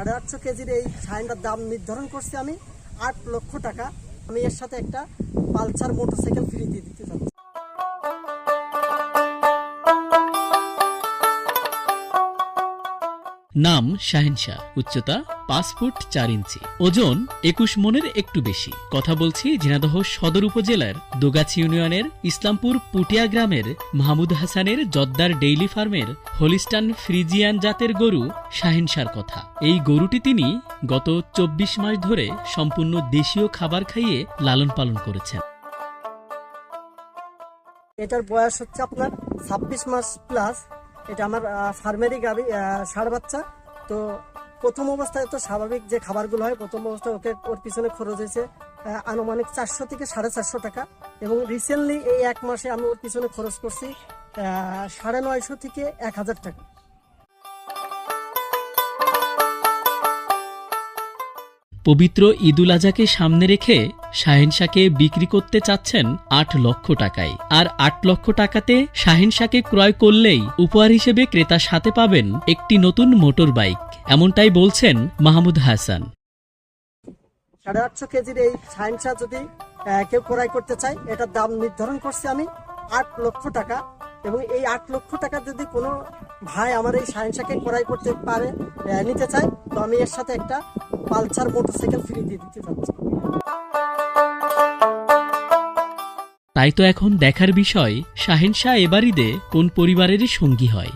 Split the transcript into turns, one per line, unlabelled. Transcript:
সাড়ে আটশো কেজির এই শাইনটার দাম নির্ধারণ করছি আমি আট লক্ষ টাকা। আমি এর সাথে একটা পালসার মোটরসাইকেল ফ্রি দিয়ে দিতে চাচ্ছি।
নাম শাহিনশাহ, উচ্চতা পাঁচ ফুট চার ইঞ্চি। ওজন একুশ মনের একটু বেশি। কথা বলছি ঝিনাদহ সদর উপজেলার দোগাছি ইউনিয়নের ইসলামপুর পুটিয়া গ্রামের মাহমুদ হাসানের জদ্দার ডেইলি ফার্মের হলিস্টান ফ্রিজিয়ান জাতের গরু শাহিনশার কথা। এই গরুটি তিনি গত চব্বিশ মাস ধরে সম্পূর্ণ দেশীয় খাবার খাইয়ে লালন পালন করেছেন।
এটার বয়স হচ্ছে আপনার ছাব্বিশ মাস প্লাস এটা আমার ফার্মেরই গাবি ষাড় বাচ্চা। তো প্রথম অবস্থায় তো স্বাভাবিক যে খাবারগুলো হয়, প্রথম অবস্থায় ওকে ওর পিছনে খরচ হয়েছে আনুমানিক চারশো থেকে সাড়ে চারশো টাকা। এবং রিসেন্টলি এই এক মাসে আমি ওর পিছনে খরচ করছি সাড়ে নয়শো থেকে এক হাজার টাকা।
পবিত্র ঈদুল আজহাকে সামনে রেখে শাহিনশাকে বিক্রি করতে চাচ্ছেন আট লক্ষ টাকায়। আর আট লক্ষ টাকাতে শাহিনশাকে ক্রয় করলেই উপহার হিসেবে ক্রেতার সাথে পাবেন একটি নতুন মোটর বাইক এমনটাই বলছেন মাহমুদ হাসান।
সাড়ে আটশো কেজির এই সাইন্সা যদি কেউ ক্রয় করতে চায়, এটার দাম নির্ধারণ করছি আমি আট লক্ষ টাকা। এবং এই আট লক্ষ টাকা যদি কোনো ভাই আমার এই সাইন্সাকে ক্রয় করতে পারে নিতে চায়, তো আমি এর সাথে একটা পালসার মোটরসাইকেল ফ্রি দিয়ে দিতে যাচ্ছে।
তাই তো এখন দেখার বিষয় শাহেন শাহ এবারিদে কোন পরিবারেরই সঙ্গী হয়।